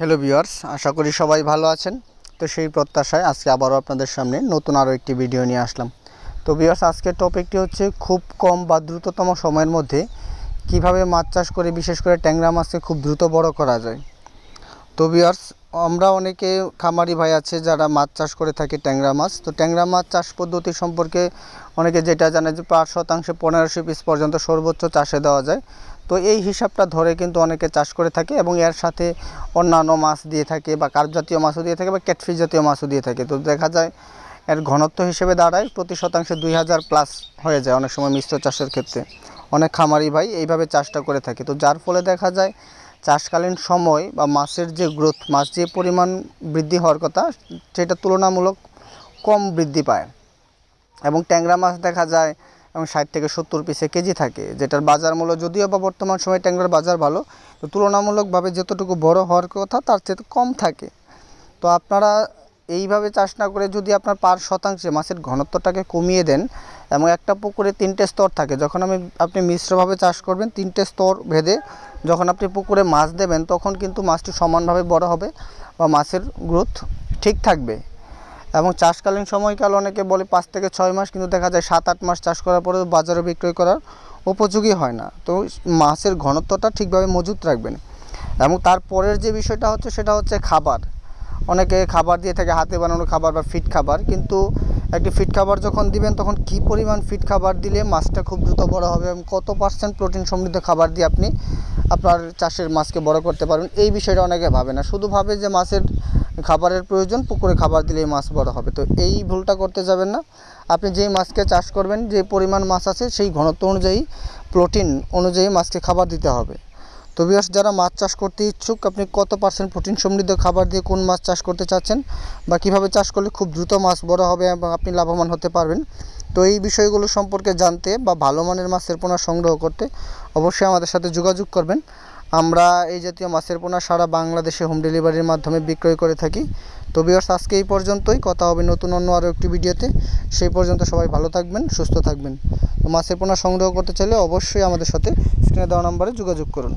Hello viewers আশা করি সবাই ভালো আছেন। তো সেই প্রত্যাশায় আজকে আবারও আপনাদের সামনে নতুন আরও একটি ভিডিও নিয়ে আসলাম। তো ভিউয়ার্স আজকের টপিকটি হচ্ছে খুব কম বা দ্রুততম সময়ের মধ্যে কীভাবে মাছ চাষ করে, বিশেষ করে ট্যাংরা মাছকে খুব দ্রুত বড় করা যায়। তো ভিউয়ার্স আমরা অনেকে খামারি ভাই আছে যারা মাছ চাষ করে থাকে ট্যাংরা মাছ। তো ট্যাংরা মাছ চাষ পদ্ধতি সম্পর্কে অনেকে যেটা জানে যে পাঁচ শতাংশে পনেরোশো পিস পর্যন্ত সর্বোচ্চ চাষে দেওয়া যায়। তো এই হিসাবটা ধরে কিন্তু অনেকে চাষ করে থাকে এবং এর সাথে অন্যান্য মাছ দিয়ে থাকে বা কার্প জাতীয় মাছও দিয়ে থাকে বা ক্যাটফিস জাতীয় মাছও দিয়ে থাকে। তো দেখা যায় এর ঘনত্ব হিসেবে দাঁড়ায় প্রতি শতাংশে দুই হাজার প্লাস হয়ে যায় অনেক সময় মিশ্র চাষের ক্ষেত্রে। অনেক খামারি ভাই এইভাবে চাষটা করে থাকে। তো যার ফলে দেখা যায় চাষকালীন সময় বা মাছের যে গ্রোথ মাছ যে পরিমাণ বৃদ্ধি হওয়ার কথা, সেটা তুলনামূলক কম বৃদ্ধি পায়। এবং ট্যাংরা মাছ দেখা যায় এবং ষাট থেকে সত্তর পিসে কেজি থাকে, যেটার বাজার মূল্য যদিও বা বর্তমান সময়ে ট্যাংরার বাজার ভালো, তো তুলনামূলকভাবে যতটুকু বড় হওয়ার কথা তার চেয়ে কম থাকে। তো আপনারা এইভাবে চাষ না করে যদি আপনার পার শতাংশে মাছের ঘনত্বটাকে কমিয়ে দেন এবং একটা পুকুরে তিনটে স্তর থাকে, যখন আমি, আপনি মিশ্রভাবে চাষ করবেন তিনটে স্তর ভেদে যখন আপনি পুকুরে মাছ দেবেন, তখন কিন্তু মাছটি সমানভাবে বড় হবে বা মাছের গ্রোথ ঠিক থাকবে। এবং চাষকালীন সময়কাল অনেকে বলে পাঁচ থেকে ছয় মাস, কিন্তু দেখা যায় সাত, আট মাস চাষ করার পরেও বাজারে বিক্রয় করার উপযোগী হয় না। তো মাছের ঘনত্বটা ঠিকভাবে মজুত রাখবেন। এবং তারপরের যে বিষয়টা হচ্ছে সেটা হচ্ছে খাবার। অনেকে খাবার দিয়ে থাকে, হাতে বানানো খাবার বা ফিট খাবার, কিন্তু একটি ফিট খাবার যখন দিবেন, তখন কি পরিমাণ ফিট খাবার দিলে মাছটা খুব দ্রুত বড় হবে এবং কত পার্সেন্ট প্রোটিন সমৃদ্ধ খাবার দিয়ে আপনি আপনার চাষের মাছকে বড় করতে পারবেন, এই বিষয়টা অনেকে ভাবে না। শুধু ভাবে যে মাছের খাবারের প্রয়োজন, পুকুরে খাবার দিলেই মাছ বড় হবে। তো এই ভুলটা করতে যাবেন না। আপনি যেই মাছকে চাষ করবেন, যে পরিমাণ মাছ আছে, সেই ঘনত্ব অনুযায়ী প্রোটিন অনুযায়ী মাছকে খাবার দিতে হবে। তো বিয়াস যারা মাছ চাষ করতে ইচ্ছুক, আপনি কত পার্সেন্ট প্রোটিন সমৃদ্ধ খাবার দিয়ে কোন মাছ চাষ করতে চাচ্ছেন বা কীভাবে চাষ করলে খুব দ্রুত মাছ বড় হবে এবং আপনি লাভবান হতে পারবেন, তো এই বিষয়গুলো সম্পর্কে জানতে বা ভালো মানের মাছের পোনা সংগ্রহ করতে অবশ্যই আমাদের সাথে যোগাযোগ করবেন। আমরা এই জাতীয় মাছের পোনা সারা বাংলাদেশে হোম ডেলিভারির মাধ্যমে বিক্রয় করে থাকি। তো বিয়ার্স আজকে এই পর্যন্তই। কথা হবে নতুন অন্য আরও একটি ভিডিওতে। সেই পর্যন্ত সবাই ভালো থাকবেন, সুস্থ থাকবেন। তো মাছের পোনা সংগ্রহ করতে চাইলে অবশ্যই আমাদের সাথে স্ক্রিনে দেওয়া নম্বরে যোগাযোগ করুন।